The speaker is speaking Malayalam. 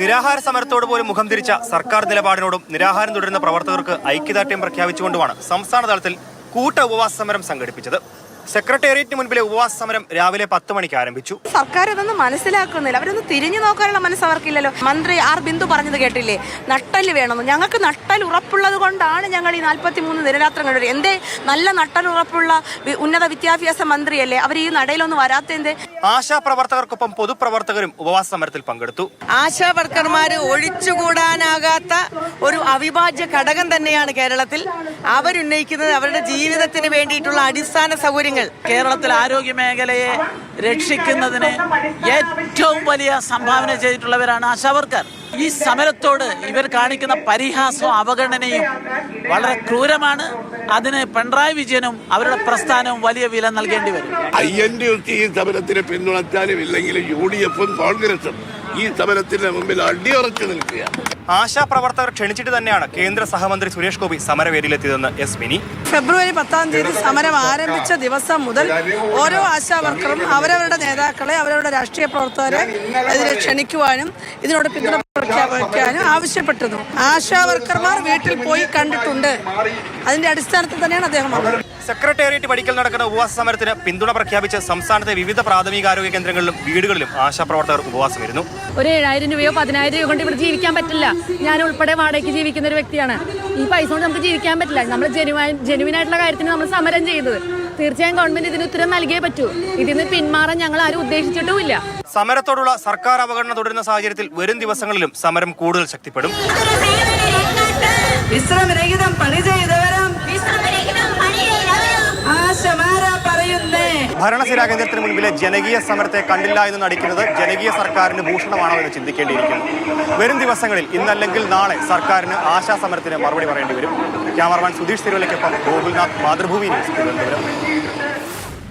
നിരാഹാര സമരത്തോട് പോലും മുഖം തിരിച്ച സർക്കാർ നിലപാടിനോടും നിരാഹാരം തുടരുന്ന പ്രവർത്തകർക്ക് ഐക്യദാർഢ്യം പ്രഖ്യാപിച്ചുകൊണ്ടുമാണ് സംസ്ഥാന തലത്തിൽ കൂട്ട ഉപവാസ സമരം സംഘടിപ്പിച്ചത്. സെക്രട്ടേറിയറ്റിന് മുൻപിലെ ഉപവാസ സമരം രാവിലെ പത്ത് മണിക്ക് ആരംഭിച്ചു. സർക്കാർ ഇതൊന്നും മനസ്സിലാക്കുന്നില്ല. അവരൊന്നും തിരിഞ്ഞു നോക്കാനുള്ള മനസ്സ് അവർക്കില്ലല്ലോ. മന്ത്രി ആർ ബിന്ദു പറഞ്ഞത് കേട്ടില്ലേ? നട്ടൽ വേണമെന്ന്. ഞങ്ങൾക്ക് നട്ടൽ ഉറപ്പുള്ളത് കൊണ്ടാണ് ഞങ്ങൾ ഈ നാൽപ്പത്തി മൂന്ന് നിരരാത്രങ്ങൾ എന്തേ? നല്ല നട്ടൽ ഉറപ്പുള്ള ഉന്നത വിദ്യാഭ്യാസ മന്ത്രിയല്ലേ? അവർ ഈ നടയിലൊന്നും വരാത്തേന്തേ പ്രവർത്തകർക്കൊപ്പം പൊതുപ്രവർത്തകരും ഉപവാസ സമരത്തിൽ പങ്കെടുത്തു. ആശാവർക്കർമാർ ഒഴിച്ചുകൂടാനാകാത്ത ഒരു അവിഭാജ്യ ഘടകം തന്നെയാണ് കേരളത്തിൽ. അവരുന്നയിക്കുന്നത് അവരുടെ ജീവിതത്തിന് വേണ്ടിയിട്ടുള്ള അടിസ്ഥാന സൗകര്യങ്ങൾ. കേരളത്തിൽ ആരോഗ്യ മേഖലയെ രക്ഷിക്കുന്നതിന് ഏറ്റവും വലിയ സംഭാവന ചെയ്തിട്ടുള്ളവരാണ് ആശാവർക്കർ. ഈ സമരത്തോട് ഇവർ കാണിക്കുന്ന പരിഹാസവും അവഗണനയും വളരെ ക്രൂരമാണ്. അതിന് പിണറായി വിജയനും അവരുടെ പ്രസ്ഥാനവും വലിയ വില നൽകേണ്ടി വരും. ഐ എൻ ഡി ഈ സമരത്തിന് പിന്തുണച്ചാലും ഇല്ലെങ്കിലും യു ഡി എഫും കോൺഗ്രസും ഈ സമരത്തിന് മുമ്പിൽ അടിയുറച്ചു നിൽക്കുക. ആശാ പ്രവർത്തകർ ക്ഷണിച്ചിട്ട് തന്നെയാണ് കേന്ദ്ര സഹമന്ത്രി സുരേഷ് ഗോപി സമരവേദിയിലെത്തിയതെന്ന് എസ് മിനി. ഫെബ്രുവരി പത്താം തീയതി സമരം ആരംഭിച്ച ദിവസം മുതൽ ഓരോ ആശാവർക്കറും അവരവരുടെ നേതാക്കളെ അവരവരുടെ രാഷ്ട്രീയ പ്രവർത്തകരെ ഇതിനെ ക്ഷണിക്കുവാനും ഇതിനോട് പിന്തുണ പ്രഖ്യാപിക്കാനും ആവശ്യപ്പെട്ടിരുന്നു. ആശാവർക്കർമാർ വീട്ടിൽ പോയി കണ്ടിട്ടുണ്ട്. അതിന്റെ അടിസ്ഥാനത്തിൽ തന്നെയാണ് അദ്ദേഹം സെക്രട്ടേറിയറ്റ് പടിക്കൽ നടക്കുന്ന ഉപവാസ സമരത്തിന് പിന്തുണ പ്രഖ്യാപിച്ച് സംസ്ഥാനത്തെ വിവിധ പ്രാഥമിക ആരോഗ്യ കേന്ദ്രങ്ങളിലും വീടുകളിലും ആശാപ്രവർത്തകർ ഉപവാസമിരുന്നു. ഒരു ഏഴായിരം രൂപയോ പതിനായിരം രൂപ കൊണ്ട് ഇവിടെ ജീവിക്കാൻ പറ്റില്ല. ഞാൻ ഉൾപ്പെടെ വാടകയ്ക്ക് ജീവിക്കുന്ന ഒരു വ്യക്തിയാണ്. ഈ പൈസ കൊണ്ട് നമുക്ക് ജീവിക്കാൻ പറ്റില്ല. നമ്മൾ ജെനുവൈൻ ജെനുവിൻ ആയിട്ടുള്ള കാര്യത്തിന് നമ്മൾ സമരം ചെയ്തത്. തീർച്ചയായും ഗവൺമെന്റ് ഇതിന് ഉത്തരം നൽകിയേ പറ്റൂ. ഇതിന് പിന്മാറാൻ ഞങ്ങൾ ആരും ഉദ്ദേശിച്ചിട്ടുമില്ല. സമരത്തോടുള്ള സർക്കാർ അവഗണന തുടരുന്ന സാഹചര്യത്തിൽ വരും ദിവസങ്ങളിലും സമരം കൂടുതൽ ശക്തിപ്പെടും. വിശ്രമരഹിതം പണി ചെയ്തവരും ഭരണസിരാ കേന്ദ്രത്തിന് മുൻപിലെ ജനകീയ സമരത്തെ കണ്ടില്ല എന്ന് നടിക്കുന്നത് ജനകീയ സർക്കാരിന് ഭൂഷണമാണോ എന്ന് ചിന്തിക്കേണ്ടിയിരിക്കുന്നു. വരും ദിവസങ്ങളിൽ ഇന്നല്ലെങ്കിൽ നാളെ സർക്കാരിന് ആശാ സമരത്തിന് മറുപടി പറയേണ്ടി വരും. ക്യാമറമാൻ സുധീഷ് തിരുവല്ലയ്ക്കൊപ്പം ഗോകുൽനാഥ് മാതൃഭൂമി ന്യൂസ് തിരുവനന്തപുരം.